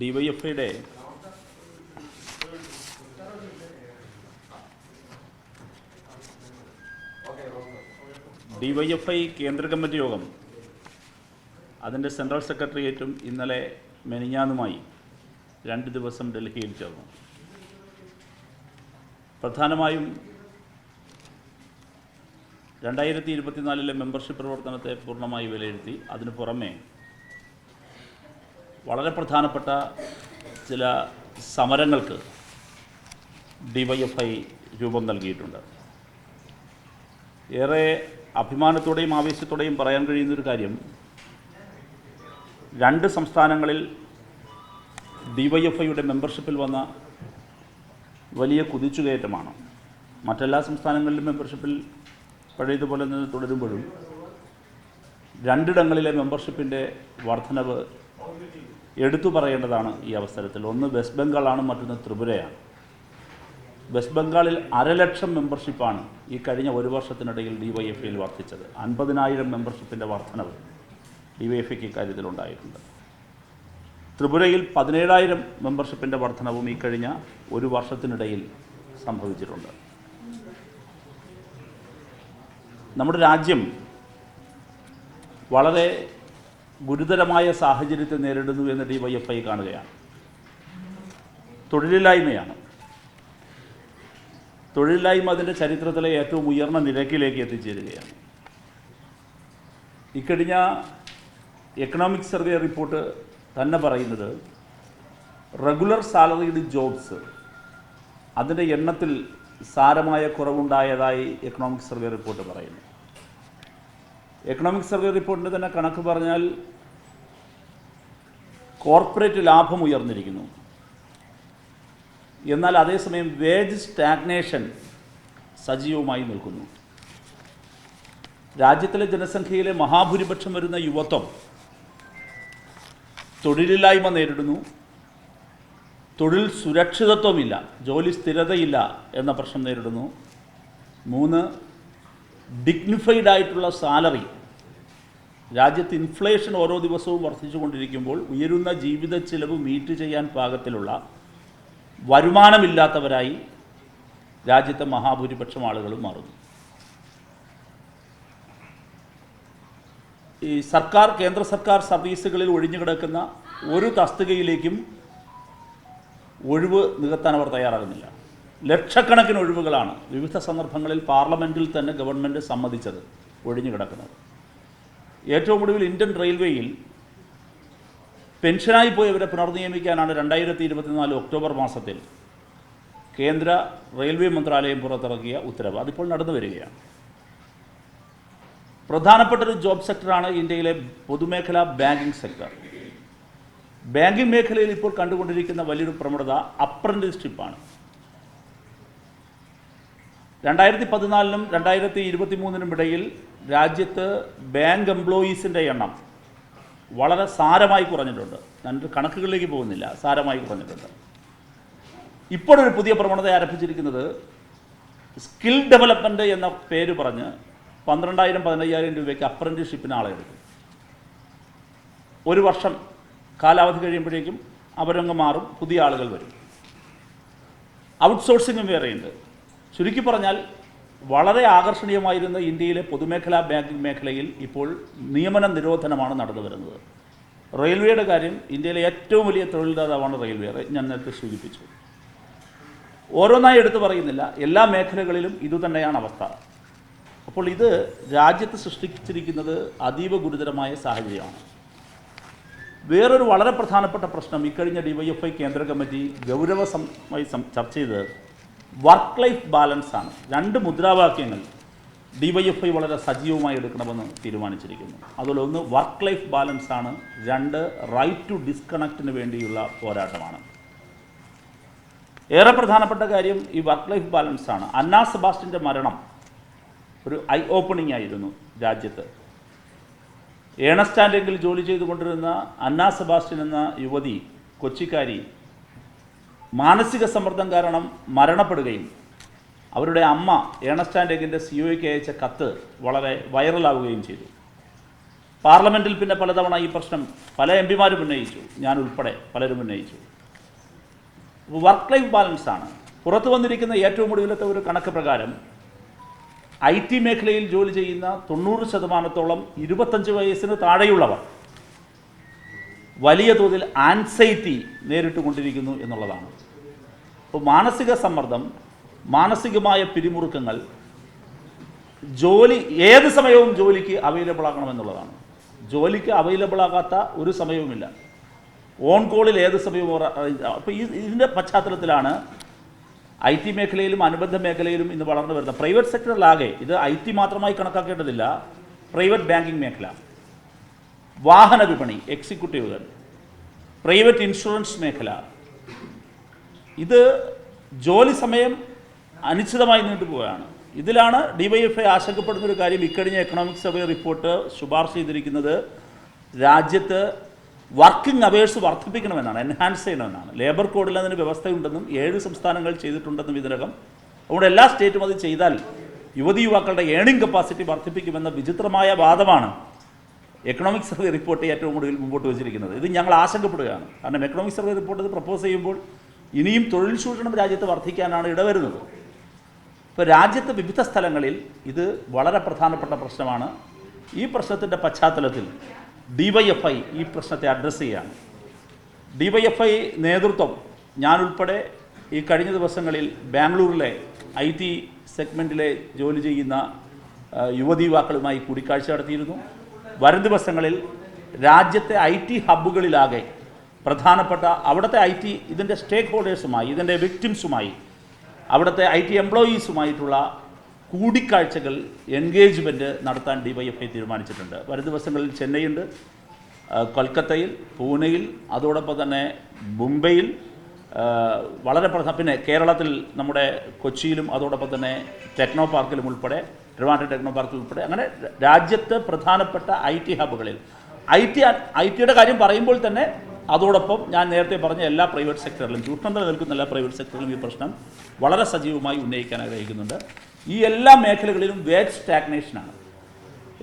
ഡിവൈഎഫ്ഐയുടെ ഡിവൈഎഫ്ഐ കേന്ദ്ര കമ്മിറ്റി യോഗം അതിന്റെ സെൻട്രൽ സെക്രട്ടേറിയറ്റും ഇന്നലെ മെനിഞ്ഞാനുമായി രണ്ട് ദിവസം ഡൽഹിയിൽ ചേർന്നു. പ്രധാനമായും രണ്ടായിരത്തി ഇരുപത്തിനാലിലെ മെമ്പർഷിപ്പ് പ്രവർത്തനത്തെ പൂർണമായി വിലയിരുത്തി അതിനു പുറമെ വളരെ പ്രധാനപ്പെട്ട ചില സമരങ്ങൾക്ക് ഡിവൈഎഫ്ഐ രൂപം നൽകിയിട്ടുണ്ട്. ഏറെ അഭിമാനത്തോടെയും ആവേശത്തോടെയും പറയാൻ കഴിയുന്നൊരു കാര്യം രണ്ട് സംസ്ഥാനങ്ങളിൽ ഡിവൈഎഫ്ഐയുടെ മെമ്പർഷിപ്പിൽ വന്ന വലിയ കുതിച്ചുകയറ്റമാണ്. മറ്റെല്ലാ സംസ്ഥാനങ്ങളിലും മെമ്പർഷിപ്പിൽ പഴയതുപോലെ നിന്ന് തുടരുമ്പോഴും രണ്ടിടങ്ങളിലെ മെമ്പർഷിപ്പിന്റെ വർധനവ് എടുത്തു പറയേണ്ടതാണ് ഈ അവസരത്തിൽ. ഒന്ന് വെസ്റ്റ് ബംഗാളാണ് മറ്റൊന്ന് ത്രിപുരയാണ്. വെസ്റ്റ് ബംഗാളിൽ അരലക്ഷം മെമ്പർഷിപ്പാണ് ഈ കഴിഞ്ഞ ഒരു വർഷത്തിനിടയിൽ ഡി വൈ എഫ് ഐയിൽ വർദ്ധിച്ചത്. അൻപതിനായിരം മെമ്പർഷിപ്പിന്റെ വർധനവ് ഡി വൈ എഫ് ഐക്ക് ഇക്കാര്യത്തിൽ ഉണ്ടായിട്ടുണ്ട് ത്രിപുരയിൽ പതിനേഴായിരം മെമ്പർഷിപ്പിന്റെ വർധനവും ഈ കഴിഞ്ഞ ഒരു വർഷത്തിനിടയിൽ സംഭവിച്ചിട്ടുണ്ട്. നമ്മുടെ രാജ്യം വളരെ ഗുരുതരമായ സാഹചര്യത്തെ നേരിടുന്നു എന്ന് ഡി വൈ എഫ് ഐ കാണുകയാണ്. തൊഴിലില്ലായ്മയാണ്. തൊഴിലില്ലായ്മ അതിന്റെ ചരിത്രത്തിലെ ഏറ്റവും ഉയർന്ന നിരക്കിലേക്ക് എത്തിച്ചേരുകയാണ്. ഇക്കഴിഞ്ഞ എക്കണോമിക് സർവേ റിപ്പോർട്ട് തന്നെ പറയുന്നത് റെഗുലർ സാലറീഡ് ജോബ്സ് അതിന്റെ എണ്ണത്തിൽ സാരമായ കുറവുണ്ടായതായി എക്കണോമിക് സർവേ റിപ്പോർട്ട് പറയുന്നു. എക്കണോമിക് സർവേ റിപ്പോർട്ടിന്റെ തന്നെ കണക്ക് പറഞ്ഞാൽ കോർപ്പറേറ്റ് ലാഭം ഉയർന്നിരിക്കുന്നു. എന്നാൽ അതേസമയം വേജ് സ്റ്റാഗ്നേഷൻ സജീവമായി നിൽക്കുന്നു. രാജ്യത്തിലെ ജനസംഖ്യയിലെ മഹാഭൂരിപക്ഷം വരുന്ന യുവത്വം തൊഴിലില്ലായ്മ നേരിടുന്നു. തൊഴിൽ സുരക്ഷിതത്വമില്ല ജോലി സ്ഥിരതയില്ല എന്ന പ്രശ്നം നേരിടുന്നു. മൂന്ന് ഡിഗ്നിഫൈഡ് ആയിട്ടുള്ള സാലറി രാജ്യത്ത് ഇൻഫ്ലേഷൻ ഓരോ ദിവസവും വർദ്ധിച്ചുകൊണ്ടിരിക്കുമ്പോൾ ഉയരുന്ന ജീവിത ചിലവ് മീറ്റ് ചെയ്യാൻ പാകത്തിലുള്ള വരുമാനമില്ലാത്തവരായി രാജ്യത്തെ മഹാഭൂരിപക്ഷം ആളുകളും മാറുന്നു. ഈ സർക്കാർ കേന്ദ്ര സർക്കാർ സർവീസുകളിൽ ഒഴിഞ്ഞു കിടക്കുന്ന ഒരു തസ്തികയിലേക്കും ഒഴിവ് നികത്താൻ അവർ തയ്യാറാകുന്നില്ല. ലക്ഷക്കണക്കിന് ഒഴിവുകളാണ് വിവിധ സന്ദർഭങ്ങളിൽ പാർലമെന്റിൽ തന്നെ ഗവൺമെന്റ് സമ്മതിച്ചത് ഒഴിഞ്ഞു കിടക്കുന്നത്. ഏറ്റവും ഒടുവിൽ ഇന്ത്യൻ റെയിൽവേയിൽ പെൻഷനായി പോയവരെ പുനർനിയമിക്കാനാണ് രണ്ടായിരത്തി ഇരുപത്തിനാല് ഒക്ടോബർ മാസത്തിൽ കേന്ദ്ര റെയിൽവേ മന്ത്രാലയം പുറത്തിറക്കിയ ഉത്തരവ്. അതിപ്പോൾ നടന്നു വരികയാണ്. പ്രധാനപ്പെട്ട ഒരു ജോബ് സെക്ടറാണ് ഇന്ത്യയിലെ പൊതുമേഖലാ ബാങ്കിങ് സെക്ടർ. ബാങ്കിങ് മേഖലയിൽ ഇപ്പോൾ കണ്ടുകൊണ്ടിരിക്കുന്ന വലിയൊരു പ്രവണത അപ്രന്റീസ്ഷിപ്പാണ്. രണ്ടായിരത്തി പതിനാലിനും രണ്ടായിരത്തി ഇരുപത്തി മൂന്നിനും ഇടയിൽ രാജ്യത്ത് ബാങ്ക് എംപ്ലോയീസിന്റെ എണ്ണം വളരെ സാരമായി കുറഞ്ഞിട്ടുണ്ട്. ഞാനൊരു കണക്കുകളിലേക്ക് പോകുന്നില്ല. സാരമായി കുറഞ്ഞിട്ടുണ്ട്. ഇപ്പോഴൊരു പുതിയ പ്രവണത ആരംഭിച്ചിരിക്കുന്നത് സ്കിൽ ഡെവലപ്മെന്റ് എന്ന പേര് പറഞ്ഞ് പന്ത്രണ്ടായിരം പതിനയ്യായിരം രൂപയ്ക്ക് അപ്രന്റീഷിപ്പിന് ആളെ എടുക്കും. ഒരു വർഷം കാലാവധി കഴിയുമ്പോഴേക്കും അവരങ്ങ് മാറും. പുതിയ ആളുകൾ വരും. ഔട്ട്സോഴ്സിങ്ങും വേറെയുണ്ട്. ചുരുക്കി പറഞ്ഞാൽ വളരെ ആകർഷണീയമായിരുന്ന ഇന്ത്യയിലെ പൊതുമേഖലാ ബാങ്കിംഗ് മേഖലയിൽ ഇപ്പോൾ നിയമന നിരോധനമാണ് നടന്നു വരുന്നത്. റെയിൽവേയുടെ കാര്യം ഇന്ത്യയിലെ ഏറ്റവും വലിയ തൊഴിൽദാതാവാണ് റെയിൽവേ ഞാൻ നേരത്തെ സൂചിപ്പിച്ചു. ഓരോന്നായി എടുത്തു പറയുന്നില്ല എല്ലാ മേഖലകളിലും ഇതുതന്നെയാണ് അവസ്ഥ. അപ്പോൾ ഇത് രാജ്യത്ത് സൃഷ്ടിച്ചിരിക്കുന്നത് അതീവ ഗുരുതരമായ സാഹചര്യമാണ്. വേറൊരു വളരെ പ്രധാനപ്പെട്ട പ്രശ്നം ഇക്കഴിഞ്ഞ ഡി വൈ എഫ് ഐ കേന്ദ്ര കമ്മിറ്റി ഗൗരവമായി ചർച്ച ചെയ്തത് വർക്ക് ലൈഫ് ബാലൻസ് ആണ്. രണ്ട് മുദ്രാവാക്യങ്ങൾ ഡിവൈഎഫ്ഐ വളരെ സജീവമായി എടുക്കണമെന്ന് തീരുമാനിച്ചിരിക്കുന്നു. അതുപോലെ ഒന്ന് വർക്ക് ലൈഫ് ബാലൻസ് ആണ് രണ്ട് റൈറ്റ് ടു ഡിസ്കണക്റ്റിന് വേണ്ടിയുള്ള പോരാട്ടമാണ്. ഏറെ പ്രധാനപ്പെട്ട കാര്യം ഈ വർക്ക് ലൈഫ് ബാലൻസ് ആണ്. അന്നാ സെബാസ്റ്റിന്റെ മരണം ഒരു ഐ ഓപ്പണിംഗ് ആയിരുന്നു രാജ്യത്ത്. ഏണസ്റ്റാൻഡെങ്കിൽ ജോലി ചെയ്തുകൊണ്ടിരുന്ന അന്നാ സെബാസ്റ്റ്യൻ എന്ന യുവതി കൊച്ചിക്കാരി മാനസിക സമ്മർദ്ദം കാരണം മരണപ്പെടുകയും അവരുടെ അമ്മ ഏണസ്റ്റാൻഡെങ്കിന്റെ സിഒയ്ക്ക് അയച്ച കത്ത് വളരെ വൈറലാവുകയും ചെയ്തു. പാർലമെന്റിൽ പിന്നെ പലതവണ ഈ പ്രശ്നം പല എം പിമാരും ഉന്നയിച്ചു. ഞാൻ ഉൾപ്പെടെ പലരും ഉന്നയിച്ചു. വർക്ക് ലൈഫ് ബാലൻസ് ആണ്. പുറത്തു വന്നിരിക്കുന്ന ഏറ്റവും ഒടുവിലത്തെ ഒരു കണക്ക് പ്രകാരം ഐ ടി മേഖലയിൽ ജോലി ചെയ്യുന്ന തൊണ്ണൂറ് ശതമാനത്തോളം ഇരുപത്തഞ്ച് വയസ്സിന് താഴെയുള്ളവർ. വലിയ തോതിൽ ആൻസൈറ്റി നേരിട്ട് കൊണ്ടിരിക്കുന്നു എന്നുള്ളതാണ്. അപ്പോൾ മാനസിക സമ്മർദ്ദം മാനസികമായ പിരിമുറുക്കങ്ങൾ ജോലി ഏത് സമയവും ജോലിക്ക് അവൈലബിൾ ആകണമെന്നുള്ളതാണ് ജോലിക്ക് അവൈലബിൾ ആകാത്ത ഒരു സമയവുമില്ല. ഓൺ കോളിൽ ഏത് സമയവും അപ്പോൾ ഈ ഇതിന്റെ പശ്ചാത്തലത്തിലാണ് ഐ ടി മേഖലയിലും അനുബന്ധ മേഖലയിലും ഇന്ന് വളർന്നു വരുന്നത് പ്രൈവറ്റ് സെക്ടറിലാകെ ഇത് ഐ ടി മാത്രമായി കണക്കാക്കേണ്ടതില്ല. പ്രൈവറ്റ് ബാങ്കിങ് മേഖല. വാഹന വിപണി എക്സിക്യൂട്ടീവുകൾ പ്രൈവറ്റ് ഇൻഷുറൻസ് മേഖല. ഇത് ജോലി സമയം അനിശ്ചിതമായി നീണ്ടുപോവുകയാണ് ഇതിലാണ് ഡിവൈഎഫ്ഐ ആശങ്കപ്പെടുന്ന ഒരു കാര്യം ഇക്കഴിഞ്ഞ എക്കണോമിക് സർവേ റിപ്പോർട്ട് ശുപാർശ ചെയ്തിരിക്കുന്നത്. രാജ്യത്ത് വർക്കിംഗ് അവേഴ്സ് വർദ്ധിപ്പിക്കണമെന്നാണ് എൻഹാൻസ് ചെയ്യണമെന്നാണ്. ലേബർ കോഡിൽ അതിന് വ്യവസ്ഥയുണ്ടെന്നും ഏഴ് സംസ്ഥാനങ്ങൾ ചെയ്തിട്ടുണ്ടെന്നും ഇതിനകം. അതുകൊണ്ട് എല്ലാ സ്റ്റേറ്റും അത് ചെയ്താൽ യുവതി യുവാക്കളുടെ ഏണിംഗ് കപ്പാസിറ്റി വർദ്ധിപ്പിക്കുമെന്ന വിചിത്രമായ വാദമാണ്. എക്കണോമിക് സർവേ റിപ്പോർട്ട് ഏറ്റവും കൂടുതൽ മുമ്പോട്ട് വെച്ചിരിക്കുന്നത്. ഇത് ഞങ്ങൾ ആശങ്കപ്പെടുകയാണ്. കാരണം എക്കണോമിക് സർവേ റിപ്പോർട്ട് ഇത് പ്രപ്പോസ് ചെയ്യുമ്പോൾ ഇനിയും തൊഴിൽ ചൂഷണം രാജ്യത്ത് വർദ്ധിക്കാനാണ് ഇടവരുന്നത്. ഇപ്പോൾ രാജ്യത്ത് വിവിധ സ്ഥലങ്ങളിൽ ഇത് വളരെ പ്രധാനപ്പെട്ട പ്രശ്നമാണ്. ഈ പ്രശ്നത്തിന്റെ പശ്ചാത്തലത്തിൽ ഡിവൈഎഫ്ഐ ഈ പ്രശ്നത്തെ അഡ്രസ്സ് ചെയ്യുകയാണ്. ഡിവൈഎഫ്ഐ നേതൃത്വം ഞാനുൾപ്പെടെ ഈ കഴിഞ്ഞ ദിവസങ്ങളിൽ ബാംഗ്ലൂരിലെ ഐ ടി സെഗ്മെന്റിലെ ജോലി ചെയ്യുന്ന യുവതി യുവാക്കളുമായി കൂടിക്കാഴ്ച നടത്തിയിരുന്നു. വരും ദിവസങ്ങളിൽ രാജ്യത്തെ ഐ ടി ഹബ്ബുകളിലാകെ പ്രധാനപ്പെട്ട അവിടുത്തെ ഐ ടി ഇതിന്റെ സ്റ്റേക്ക് ഹോൾഡേഴ്സുമായി ഇതിന്റെ വിക്ടിംസുമായി അവിടുത്തെ ഐ ടി എംപ്ലോയീസുമായിട്ടുള്ള കൂടിക്കാഴ്ചകൾ എൻഗേജ്മെന്റ് നടത്താൻ ഡി വൈ എഫ് ഐ തീരുമാനിച്ചിട്ടുണ്ട്. വരും ദിവസങ്ങളിൽ ചെന്നൈയുണ്ട് കൊൽക്കത്തയിൽ പൂനെയിൽ അതോടൊപ്പം തന്നെ മുംബൈയിൽ വളരെ പ്രധാന പിന്നെ കേരളത്തിൽ നമ്മുടെ കൊച്ചിയിലും അതോടൊപ്പം തന്നെ ടെക്നോ പാർക്കിലും ഉൾപ്പെടെ ട്രിവാൻഡ്രം ടെക്നോ പാർക്ക് ഉൾപ്പെടെ. അങ്ങനെ രാജ്യത്ത് പ്രധാനപ്പെട്ട ഐ ടി ഹബ്ബുകളിൽ. ഐ ടി ഐ ടിയുടെ കാര്യം പറയുമ്പോൾ തന്നെ അതോടൊപ്പം ഞാൻ നേരത്തെ പറഞ്ഞ എല്ലാ പ്രൈവറ്റ് സെക്ടറിലും ചൂഷണം നിലനിൽക്കുന്ന എല്ലാ പ്രൈവറ്റ് സെക്ടറിലും ഈ പ്രശ്നം വളരെ സജീവമായി ഉന്നയിക്കാൻ ആഗ്രഹിക്കുന്നുണ്ട്. ഈ എല്ലാ മേഖലകളിലും വേജ് സ്റ്റാഗ്നേഷനാണ്.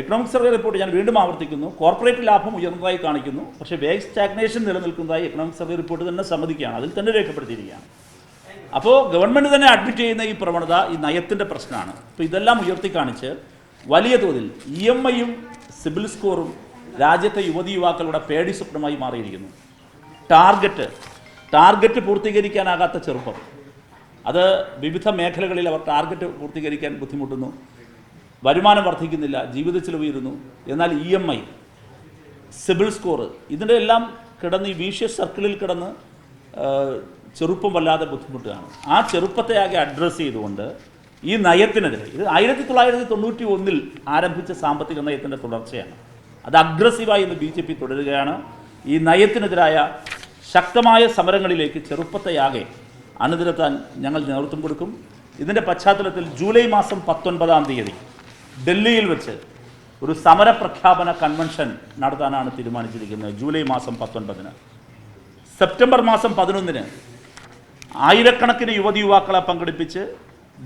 എക്കണോമിക് സർവേ റിപ്പോർട്ട് ഞാൻ വീണ്ടും ആവർത്തിക്കുന്നു. കോർപ്പറേറ്റ് ലാഭം ഉയർന്നതായി കാണിക്കുന്നു. പക്ഷേ വേജ് സ്റ്റാഗ്നേഷൻ നിലനിൽക്കുന്നതായി എക്കണോമിക് സർവേ റിപ്പോർട്ട് തന്നെ സമ്മതിക്കുകയാണ്. അതിൽ തന്നെ രേഖപ്പെടുത്തിയിരിക്കുകയാണ്. അപ്പോൾ ഗവൺമെന്റ് തന്നെ അഡ്മിറ്റ് ചെയ്യുന്ന ഈ പ്രവണത ഈ നയത്തിന്റെ പ്രശ്നമാണ്. അപ്പോൾ ഇതെല്ലാം ഉയർത്തി കാണിച്ച് വലിയ തോതിൽ ഇ എം ഐയും സിബിൽ സ്കോറും രാജ്യത്തെ യുവതി യുവാക്കളുടെ പേടി സ്വപ്നമായി മാറിയിരിക്കുന്നു. ടാർഗറ്റ് ടാർഗറ്റ് പൂർത്തീകരിക്കാനാകാത്ത ചെറുപ്പം. അത് വിവിധ മേഖലകളിൽ അവർ ടാർഗറ്റ് പൂർത്തീകരിക്കാൻ ബുദ്ധിമുട്ടുന്നു. വരുമാനം വർദ്ധിക്കുന്നില്ല ജീവിത ചെലവ് ഇരുന്നു എന്നാൽ E M I CIBIL score ഇതിന്റെ എല്ലാം കിടന്ന് ഈ വീഷ്യസ് സർക്കിളിൽ കിടന്ന് ചെറുപ്പം വല്ലാതെ ബുദ്ധിമുട്ടാണ് ആ ചെറുപ്പത്തെ ആകെ അഡ്രസ്സ് ചെയ്തുകൊണ്ട് ഈ നയത്തിനെതിരെ ഇത് ആയിരത്തി തൊള്ളായിരത്തി തൊണ്ണൂറ്റി ഒന്നിൽ ആരംഭിച്ച സാമ്പത്തിക നയത്തിന്റെ തുടർച്ചയാണ്. അത് അഗ്രസീവായി ഇന്ന് ബി ജെ പി തുടരുകയാണ്. ഈ നയത്തിനെതിരായ ശക്തമായ സമരങ്ങളിലേക്ക് ചെറുപ്പത്തെയാകെ അണിനിരത്താൻ ഞങ്ങൾ നേതൃത്വം കൊടുക്കും. ഇതിന്റെ പശ്ചാത്തലത്തിൽ ജൂലൈ മാസം പത്തൊൻപതാം തീയതി ഡൽഹിയിൽ വെച്ച് ഒരു സമര പ്രഖ്യാപന കൺവെൻഷൻ നടത്താനാണ് തീരുമാനിച്ചിരിക്കുന്നത് ജൂലൈ മാസം പത്തൊൻപതിന്. സെപ്റ്റംബർ മാസം പതിനൊന്നിന് ആയിരക്കണക്കിന് യുവതി യുവാക്കളെ പങ്കെടുപ്പിച്ച്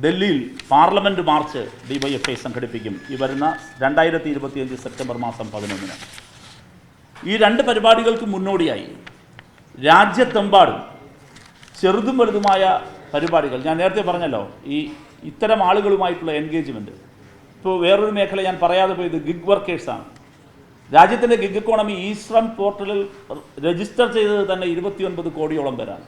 ഡൽഹിയിൽ പാർലമെന്റ് മാർച്ച് ഡിവൈഎഫ്ഐ സംഘടിപ്പിക്കും. ഈ വരുന്ന രണ്ടായിരത്തി ഇരുപത്തിയഞ്ച് സെപ്റ്റംബർ മാസം പതിനൊന്നിന്. ഈ രണ്ട് പരിപാടികൾക്ക് മുന്നോടിയായി രാജ്യത്തെമ്പാടും ചെറുതും വലുതുമായ പരിപാടികൾ. ഞാൻ നേരത്തെ പറഞ്ഞല്ലോ ഈ ഇത്തരം ആളുകളുമായിട്ടുള്ള എൻഗേജ്മെന്റ് ഇപ്പോൾ വേറൊരു മേഖല ഞാൻ പറയാതെ പോയത് ഗിഗ് വർക്കേഴ്സാണ് രാജ്യത്തിന്റെ ഗിഗ് എക്കോണമി ഈശ്രം പോർട്ടലിൽ രജിസ്റ്റർ ചെയ്തത് തന്നെ ഇരുപത്തിയൊൻപത് കോടിയോളം പേരാണ്.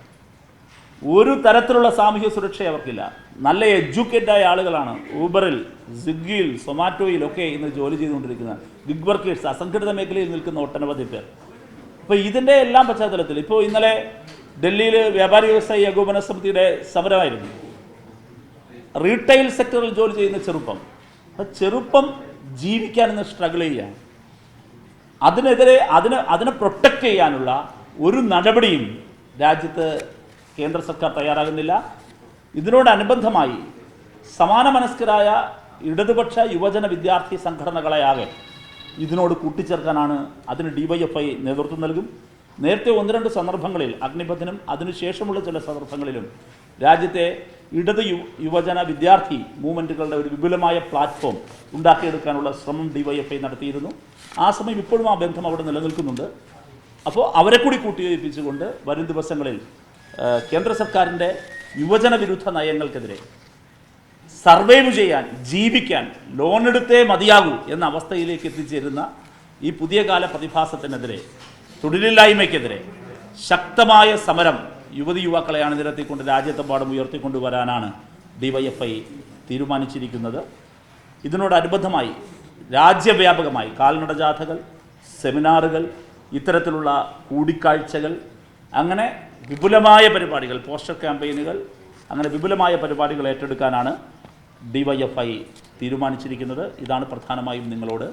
ഒരു തരത്തിലുള്ള സാമൂഹ്യ സുരക്ഷ അവർക്കില്ല. നല്ല എഡ്യൂക്കേറ്റഡ് ആയ ആളുകളാണ്. ഊബറിൽ സ്വിഗ്ഗിയിൽ സൊമാറ്റോയിൽ ഒക്കെ ഇന്ന് ജോലി ചെയ്തുകൊണ്ടിരിക്കുന്ന ഗിഗ് വർക്കേഴ്സ് അസംഘടിത മേഖലയിൽ നിൽക്കുന്ന ഒട്ടനവധി പേർ. അപ്പോൾ ഇതിന്റെ എല്ലാം പശ്ചാത്തലത്തിൽ ഇപ്പോൾ ഇന്നലെ ഡൽഹിയിൽ വ്യാപാരി വ്യവസായി ഏകോപന സമിതിയുടെ സമരമായിരുന്നു. റീറ്റെയിൽ സെക്ടറിൽ ജോലി ചെയ്യുന്ന ചെറുപ്പം. അപ്പം ചെറുപ്പം ജീവിക്കാൻ ഇന്ന് സ്ട്രഗിൾ ചെയ്യുകയാണ്. അതിനെതിരെ അതിന് അതിനെ പ്രൊട്ടക്റ്റ് ചെയ്യാനുള്ള ഒരു നടപടിയും രാജ്യത്ത് കേന്ദ്ര സർക്കാർ തയ്യാറാകുന്നില്ല. ഇതിനോടനുബന്ധമായി സമാന മനസ്കരായ ഇടതുപക്ഷ യുവജന വിദ്യാർത്ഥി സംഘടനകളെയാകെ ഇതിനോട് കൂട്ടിച്ചേർക്കാനാണ് അതിന് ഡിവൈഎഫ്ഐ നേതൃത്വം നൽകും. നേരത്തെ ഒന്ന് രണ്ട് സന്ദർഭങ്ങളിൽ അഗ്നിപഥനും അതിനുശേഷമുള്ള ചില സന്ദർഭങ്ങളിലും രാജ്യത്തെ ഇടത് യു യുവജന വിദ്യാർത്ഥി മൂവ്മെന്റുകളുടെ ഒരു വിപുലമായ പ്ലാറ്റ്ഫോം ഉണ്ടാക്കിയെടുക്കാനുള്ള ശ്രമം ഡിവൈഎഫ്ഐ നടത്തിയിരുന്നു. ആ സമയം ഇപ്പോഴും ആ ബന്ധം അവിടെ നിലനിൽക്കുന്നുണ്ട്. അപ്പോൾ അവരെ കൂടി കൂട്ടിയോജിപ്പിച്ചുകൊണ്ട് വരും ദിവസങ്ങളിൽ കേന്ദ്ര സർക്കാരിന്റെ യുവജന വിരുദ്ധ നയങ്ങൾക്കെതിരെ സർവൈവ് ചെയ്യാൻ ജീവിക്കാൻ ലോൺ എടുത്തേ മതിയാകൂ എന്ന അവസ്ഥയിലേക്ക് എത്തിച്ചേരുന്ന ഈ പുതിയ കാല പ്രതിഭാസത്തിനെതിരെ തൊഴിലില്ലായ്മയ്ക്കെതിരെ ശക്തമായ സമരം യുവതി യുവാക്കളെ അണിനിരത്തിക്കൊണ്ട് രാജ്യത്തെമ്പാടും ഉയർത്തിക്കൊണ്ടുവരാനാണ് ഡിവൈഎഫ്ഐ തീരുമാനിച്ചിരിക്കുന്നത്. ഇതിനോടനുബന്ധമായി രാജ്യവ്യാപകമായി കാൽനട ജാഥകൾ സെമിനാറുകൾ ഇത്തരത്തിലുള്ള കൂടിക്കാഴ്ചകൾ അങ്ങനെ വിപുലമായ പരിപാടികൾ പോസ്റ്റർ ക്യാമ്പയിനുകൾ അങ്ങനെ വിപുലമായ പരിപാടികൾ ഏറ്റെടുക്കാനാണ് ഡി വൈ എഫ് ഐ തീരുമാനിച്ചിരിക്കുന്നത്. ഇതാണ് പ്രധാനമായും നിങ്ങളോട്